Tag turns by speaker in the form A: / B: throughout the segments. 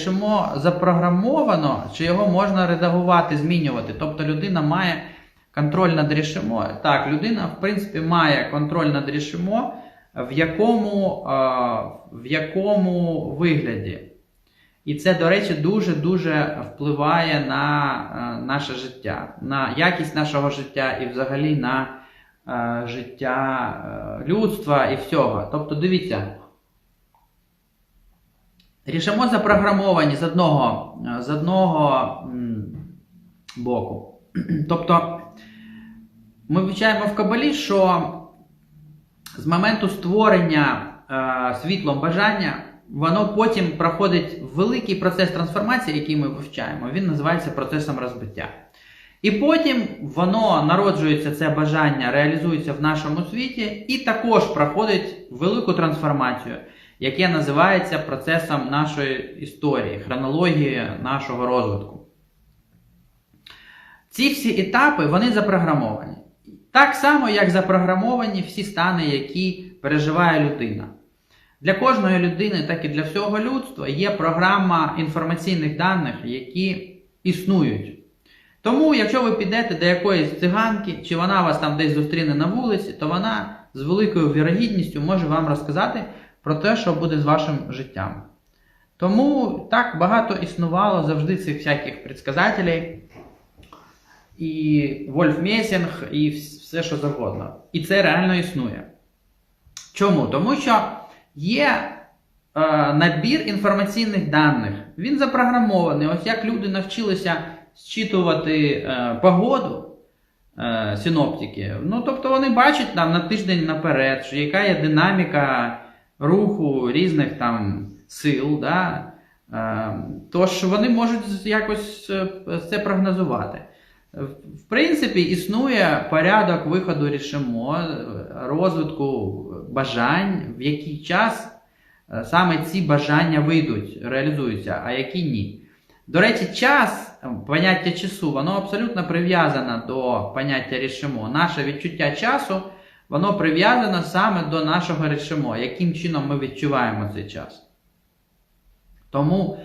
A: рішимо запрограмовано, чи його можна редагувати, змінювати. Тобто людина має контроль над рішимо. Так, людина, в принципі, має контроль над рішимо, в якому, е, в якому вигляді. І це, до речі, дуже-дуже впливає на е, наше життя, на якість нашого життя і взагалі на е, життя людства і всього. Тобто, дивіться, рішимо запрограмовані з одного, е, з одного боку. Тобто, ми вивчаємо в Кабалі, що з моменту створення е, світлом бажання, воно потім проходить великий процес трансформації, який ми вивчаємо. Він називається процесом розбиття. І потім воно народжується, це бажання, реалізується в нашому світі, і також проходить велику трансформацію, яке називається процесом нашої історії, хронології нашого розвитку. Ці всі етапи вони запрограмовані. Так само, як запрограмовані всі стани, які переживає людина. Для кожної людини, так і для всього людства є програма інформаційних даних, які існують. Тому, якщо ви підете до якоїсь циганки, чи вона вас там десь зустріне на вулиці, то вона з великою вірогідністю може вам розказати про те, що буде з вашим життям. Тому так багато існувало завжди цих всяких предсказателей, і Вольфмесінг, і все, що завгодно. І це реально існує. Чому? Тому що є е, набір інформаційних даних. Він запрограмований. Ось як люди навчилися зчитувати е, погоду е, синоптики. Ну, тобто вони бачать там на тиждень наперед, що яка є динаміка руху різних там сил. Да? Е, тож вони можуть якось е, це прогнозувати. В принципі, існує порядок виходу рішимо, розвитку бажань, в який час е, саме ці бажання вийдуть, реалізуються, а які ні. До речі, час, поняття часу, воно абсолютно прив'язане до поняття рішимо. Наше відчуття часу, воно прив'язано саме до нашого рішимо, яким чином ми відчуваємо цей час. Тому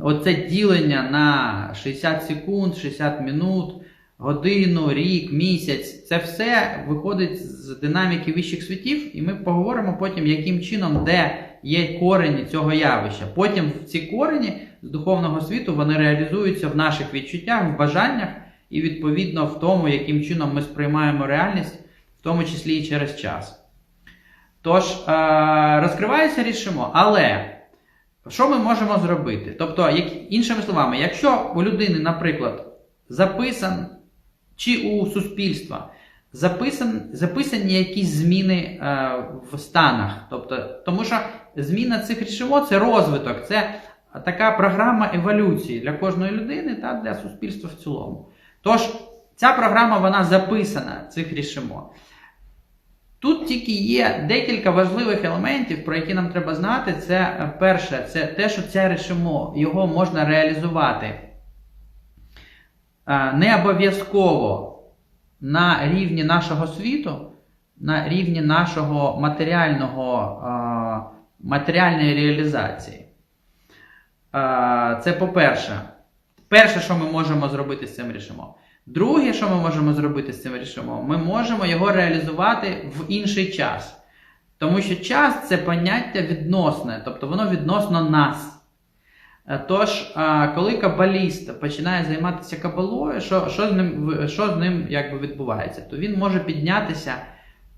A: оце ділення на 60 секунд, 60 минут, годину, рік, місяць це все виходить з динаміки вищих світів, і ми поговоримо потім, яким чином, де є корені цього явища. Потім ці корені з духовного світу вони реалізуються в наших відчуттях, в бажаннях і відповідно в тому, яким чином ми сприймаємо реальність, в тому числі і через час. Тож, розкривається рішимо, але. Що ми можемо зробити? Тобто, як, іншими словами, якщо у людини, наприклад, записан, чи у суспільства записан, записані якісь зміни е, в станах. Тобто, Тому що зміна цих рішимо це розвиток, це така програма еволюції для кожної людини та для суспільства в цілому. Тож, ця програма вона записана, цих рішимо. Тут тільки є декілька важливих елементів, про які нам треба знати. Це е, перше, це те, що це рішимо, його можна реалізувати е, не обов'язково на рівні нашого світу, на рівні нашого матеріального, е, матеріальної реалізації. Це по-перше, перше, що ми можемо зробити з цим рішимо. Друге, що ми можемо зробити з цим рішимо, ми можемо його реалізувати в інший час. Тому що час це поняття відносне, тобто воно відносно нас. Тож, коли кабаліст починає займатися кабалою, що що з ним що з ним якби відбувається, то він може піднятися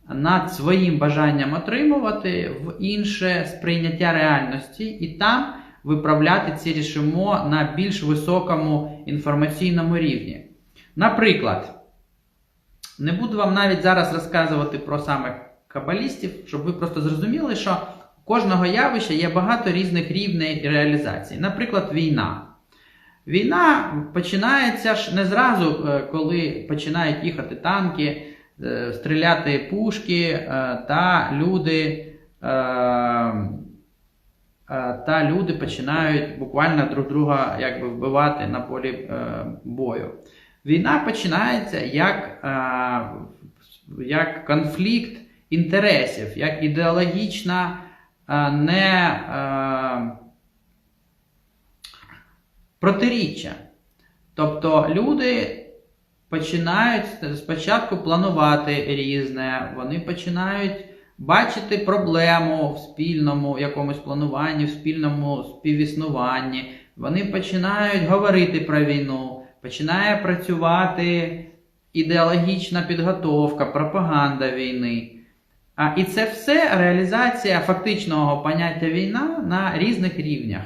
A: над своїм бажанням отримувати в інше сприйняття реальності і там виправляти ці рішимо на більш високому інформаційному рівні. Наприклад, не буду вам навіть зараз розказувати про саме кабалістів, щоб ви просто зрозуміли, що у кожного явища є багато різних рівней реалізації. Наприклад, війна. Війна починається ж не зразу, е, коли починають їхати танки, е, стріляти пушки е, та люди. Та люди починають буквально друг друга якби вбивати на полі бою. Війна починається як як конфлікт інтересів, як ідеологічна не протиріччя. Тобто люди починають спочатку планувати різне, вони починають бачити проблему в спільному якомусь плануванні, в спільному співіснуванні. Вони починають говорити про війну, починає працювати ідеологічна підготовка, пропаганда війни. А, і це все реалізація фактичного поняття війна на різних рівнях.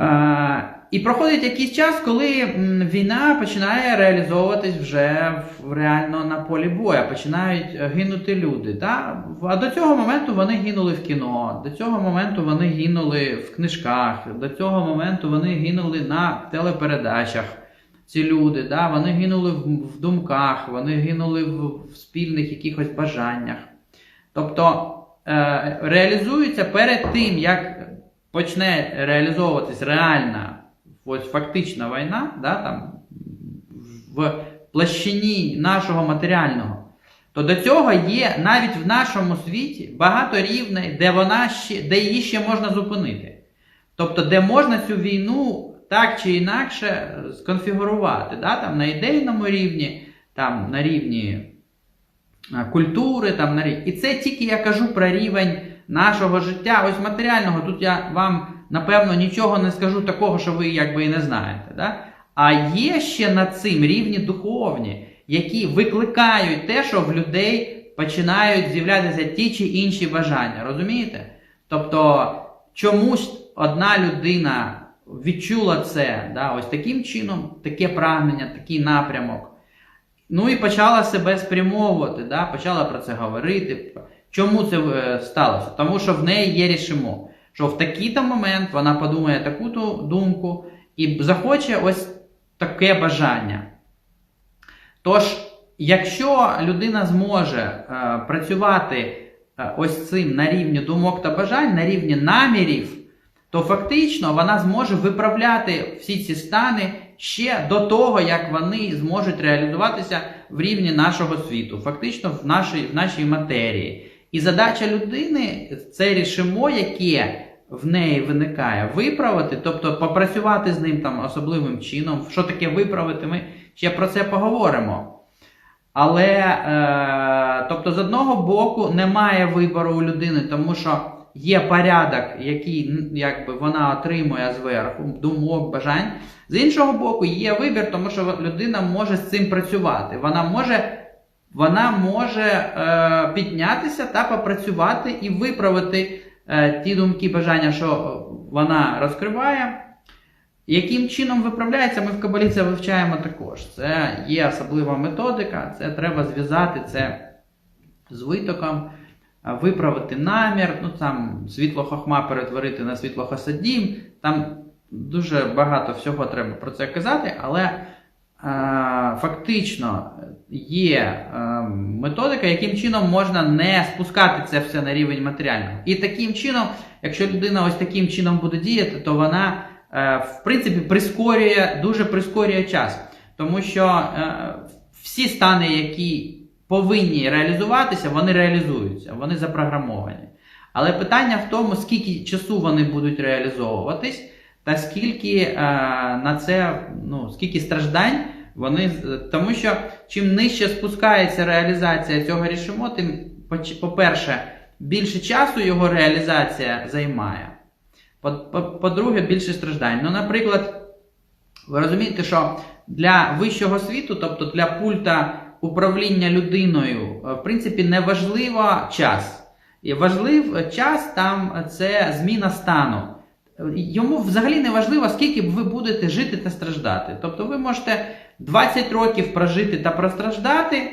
A: А, і проходить якийсь час, коли війна починає реалізовуватись вже реально на полі бою, починають е, гинути люди. Та? А до цього моменту вони гинули в кіно, до цього моменту вони гинули в книжках, до цього моменту вони гинули на телепередачах. Ці люди, да? вони гинули в, думках, вони гинули в, в спільних якихось бажаннях. Тобто е, реалізуються перед тим, як почне реалізовуватись реальна ось фактична війна, да, там, в площині нашого матеріального, то до цього є навіть в нашому світі багато рівней, де, вона ще, де її ще можна зупинити. Тобто, де можна цю війну так чи інакше сконфігурувати, да, там, на ідейному рівні, там, на рівні культури, там, на рівні. І це тільки я кажу про рівень нашого життя, ось матеріального. Тут я вам, напевно, нічого не скажу такого, що ви якби і не знаєте. Да? А є ще над цим рівні духовні, які викликають те, що в людей починають з'являтися ті чи інші бажання. Розумієте? Тобто чомусь одна людина відчула це да, ось таким чином, таке прагнення, такий напрямок. Ну і почала себе спрямовувати, да, почала про це говорити. Чому це е, сталося? Тому що в неї є рішимо, що в такий-то момент вона подумає таку-то думку і захоче ось таке бажання. Тож, якщо людина зможе е, працювати е, ось цим на рівні думок та бажань, на рівні намірів, то фактично вона зможе виправляти всі ці стани ще до того, як вони зможуть реалізуватися в рівні нашого світу, фактично в нашій, в нашій матерії. І задача людини це рішимо, яке в неї виникає, виправити, тобто попрацювати з ним там особливим чином. Що таке виправити, ми ще про це поговоримо. Але, е, тобто, з одного боку, немає вибору у людини, тому що є порядок, який якби, вона отримує зверху, думок, бажань. З іншого боку, є вибір, тому що людина може з цим працювати. Вона може вона може е, піднятися та попрацювати і виправити е, ті думки, бажання, що вона розкриває. Яким чином виправляється, ми в Кабалі це вивчаємо також. Це є особлива методика, це треба зв'язати це з витоком, виправити намір, ну там світло хохма перетворити на світло хасадім. Там дуже багато всього треба про це казати, але фактично є методика, яким чином можна не спускати це все на рівень матеріального. І таким чином, якщо людина ось таким чином буде діяти, то вона в принципі прискорює, дуже прискорює час. Тому що всі стани, які повинні реалізуватися, вони реалізуються, вони запрограмовані. Але питання в тому, скільки часу вони будуть реалізовуватись та скільки е, на це, ну, скільки страждань вони. Тому що чим нижче спускається реалізація цього рішимо, тим, по-перше, більше часу його реалізація займає. По-друге, більше страждань. Ну, наприклад, ви розумієте, що для вищого світу, тобто для пульта управління людиною, в принципі, не важливо час. І важлив час там це зміна стану. Йому взагалі не важливо, скільки ви будете жити та страждати. Тобто ви можете 20 років прожити та простраждати,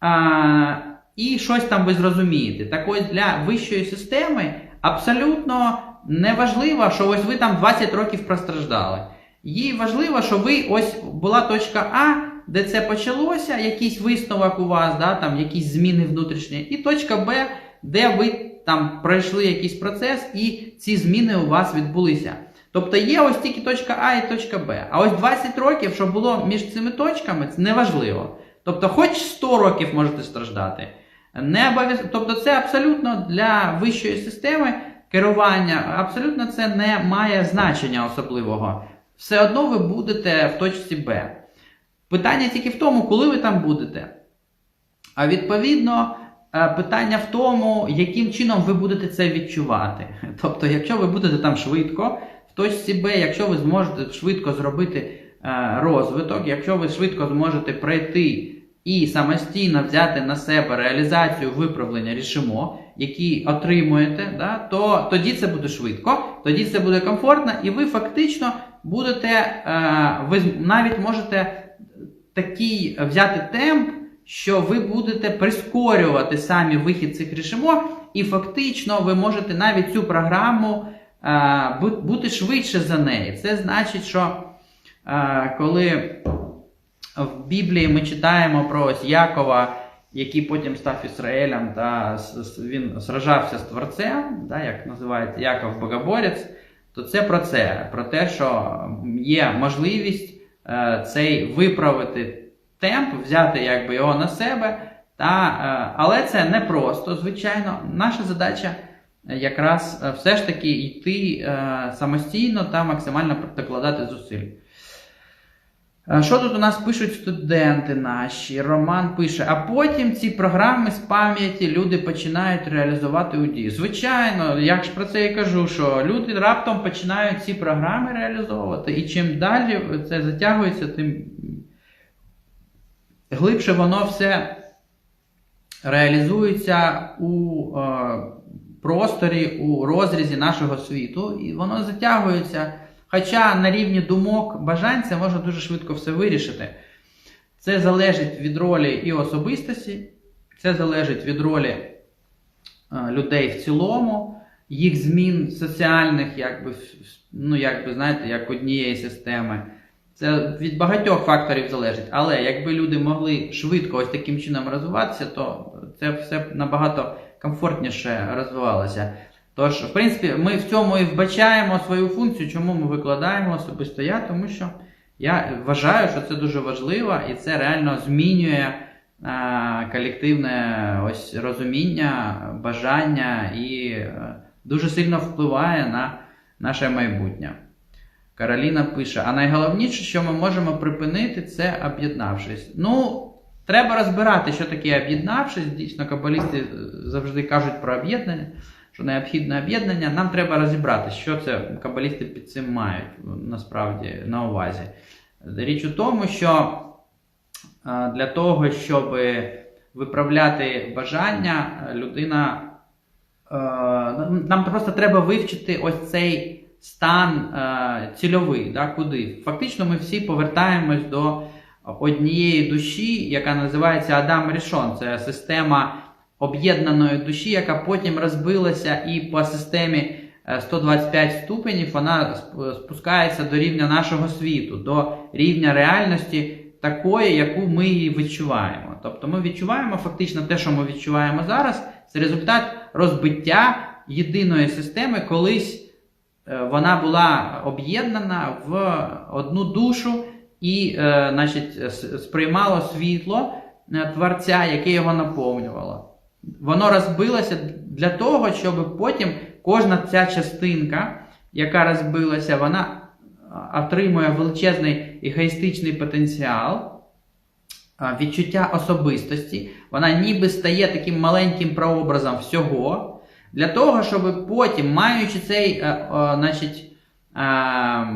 A: а, і щось там ви зрозумієте. Так ось для вищої системи абсолютно не важливо, що ось ви там 20 років простраждали. Їй важливо, що ви ось була точка А, де це почалося, якийсь висновок у вас, да, там якісь зміни внутрішні, і точка Б, де ви там пройшли якийсь процес, і ці зміни у вас відбулися. Тобто є ось тільки точка А і точка Б. А ось 20 років, що було між цими точками, це неважливо. Тобто, хоч 100 років можете страждати. Не обов'яз... Тобто, це абсолютно для вищої системи керування, абсолютно це не має значення особливого. Все одно ви будете в точці Б. Питання тільки в тому, коли ви там будете. А відповідно, питання в тому, яким чином ви будете це відчувати. Тобто, якщо ви будете там швидко, в точці Б, якщо ви зможете швидко зробити е, розвиток, якщо ви швидко зможете пройти і самостійно взяти на себе реалізацію виправлення рішимо, які отримуєте, да, то тоді це буде швидко, тоді це буде комфортно, і ви фактично будете, е, ви навіть можете такий взяти темп, що ви будете прискорювати самі вихід цих рішимо, і фактично ви можете навіть цю програму е, бути швидше за неї. Це значить, що е, коли в Біблії ми читаємо про ось Якова, який потім став Ізраїлем, та він сражався з Творцем, да, як називається Яков Богоборець, то це про це, про те, що є можливість е, цей виправити темп, взяти якби, його на себе. Та, е, Але це не просто, звичайно. Наша задача якраз е, все ж таки йти е, самостійно та максимально докладати зусиль. Е, що тут у нас пишуть студенти наші? Роман пише, а потім ці програми з пам'яті люди починають реалізувати у дії. Звичайно, я ж про це і кажу, що люди раптом починають ці програми реалізовувати, і чим далі це затягується, тим глибше воно все реалізується у е, просторі, у розрізі нашого світу, і воно затягується. Хоча на рівні думок, бажань це можна дуже швидко все вирішити. Це залежить від ролі і особистості, це залежить від ролі е, людей в цілому, їх змін соціальних, якби, ну, якби, знаєте, як однієї системи. Це від багатьох факторів залежить. Але якби люди могли швидко ось таким чином розвиватися, то це все б набагато комфортніше розвивалося. Тож, в принципі, ми в цьому і вбачаємо свою функцію, чому ми викладаємо особисто я, тому що я вважаю, що це дуже важливо і це реально змінює а, колективне ось розуміння, бажання і а, дуже сильно впливає на наше майбутнє. Кароліна пише: а найголовніше, що ми можемо припинити, це об'єднавшись. Ну, треба розбирати, що таке об'єднавшись. Дійсно, кабалісти завжди кажуть про об'єднання що необхідне об'єднання, нам треба розібрати, що це кабалісти під цим мають насправді на увазі. Річ у тому, що для того, щоб виправляти бажання, людина. Нам просто треба вивчити ось цей стан цільовий, да, куди. Фактично, ми всі повертаємось до однієї душі, яка називається Адам Рішон. Це система об'єднаної душі, яка потім розбилася і по системі 125 е, ступенів вона спускається до рівня нашого світу, до рівня реальності такої, яку ми її відчуваємо. Тобто ми відчуваємо фактично те, що ми відчуваємо зараз, це результат розбиття єдиної системи, колись е, вона була об'єднана в одну душу і е, значить, сприймало світло Творця, яке його наповнювало. Воно розбилося для того, щоб потім кожна ця частинка, яка розбилася, вона отримує величезний егоїстичний потенціал, відчуття особистості. Вона ніби стає таким маленьким прообразом всього. Для того, щоб потім, маючи цей е, значить, е,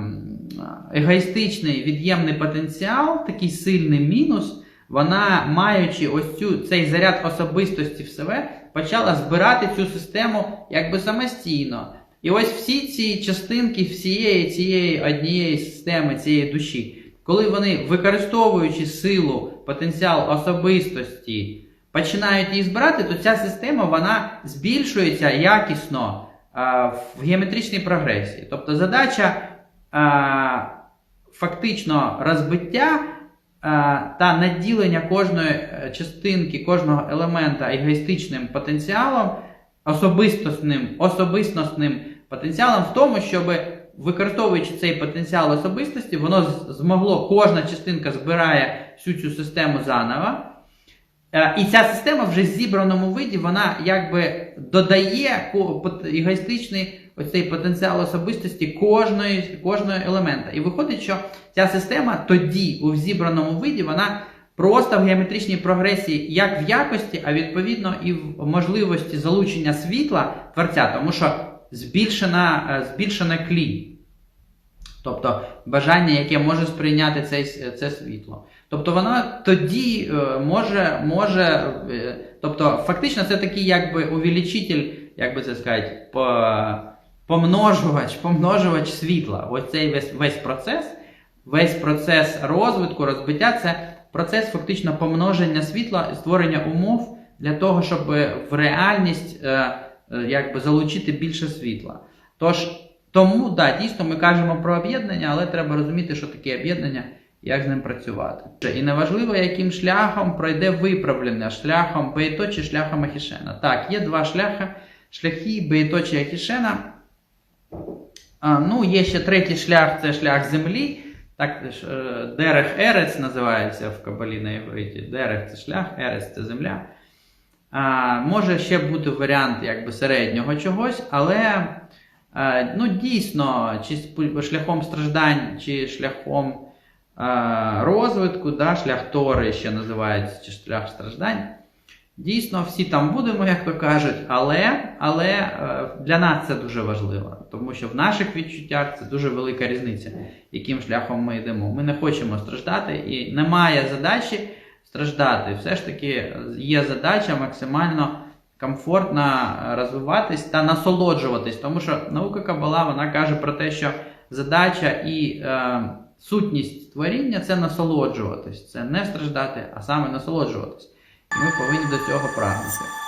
A: егоїстичний від'ємний потенціал, такий сильний мінус вона, маючи ось цю, цей заряд особистості в себе, почала збирати цю систему якби самостійно. І ось всі ці частинки всієї цієї однієї системи, цієї душі, коли вони, використовуючи силу, потенціал особистості, починають її збирати, то ця система вона збільшується якісно в геометричній прогресії. Тобто задача фактично розбиття та наділення кожної е, частинки, кожного елемента егоїстичним потенціалом, особистосним, особистісним потенціалом в тому, щоб використовуючи цей потенціал особистості, воно змогло, кожна частинка збирає всю цю систему заново. Е, І ця система вже в зібраному виді, вона якби додає егоїстичний оцей потенціал особистості кожної, кожного елемента. І виходить, що ця система тоді у зібраному виді, вона просто в геометричній прогресії як в якості, а відповідно і в можливості залучення світла творця, тому що збільшена, е, збільшена клій. Тобто бажання, яке може сприйняти цей, с- це світло. Тобто вона тоді е, може, може е, тобто фактично це такий якби увеличитель, як би це сказати, помножувач, помножувач світла. Ось цей весь, весь процес, весь процес розвитку, розбиття це процес фактично помноження світла створення умов для того, щоб в реальність е, якби залучити більше світла. Тож, тому, да, дійсно, ми кажемо про об'єднання, але треба розуміти, що таке об'єднання, як з ним працювати. І неважливо, яким шляхом пройде виправлення, шляхом Бейто чи шляхом Ахішена. Так, є два шляхи, шляхи Бейто чи Ахішена. А, ну, є ще третій шлях це шлях землі. Так, е, Дерех Ерец називається в Кабалі на євриті. Дерех це шлях, Ерец це земля. А, може ще бути варіант якби середнього чогось, але е, ну, дійсно, чи шляхом страждань, чи шляхом розвитку, да, шлях Тори ще називається, чи шлях страждань. Дійсно, всі там будемо, як то кажуть, але, але е, для нас це дуже важливо, тому що в наших відчуттях це дуже велика різниця, яким шляхом ми йдемо. Ми не хочемо страждати і немає задачі страждати. Все ж таки є задача максимально комфортно розвиватись та насолоджуватись, тому що наука Кабала вона каже про те, що задача і е, сутність творіння це насолоджуватись, це не страждати, а саме насолоджуватись. І ми повинні до цього прагнути.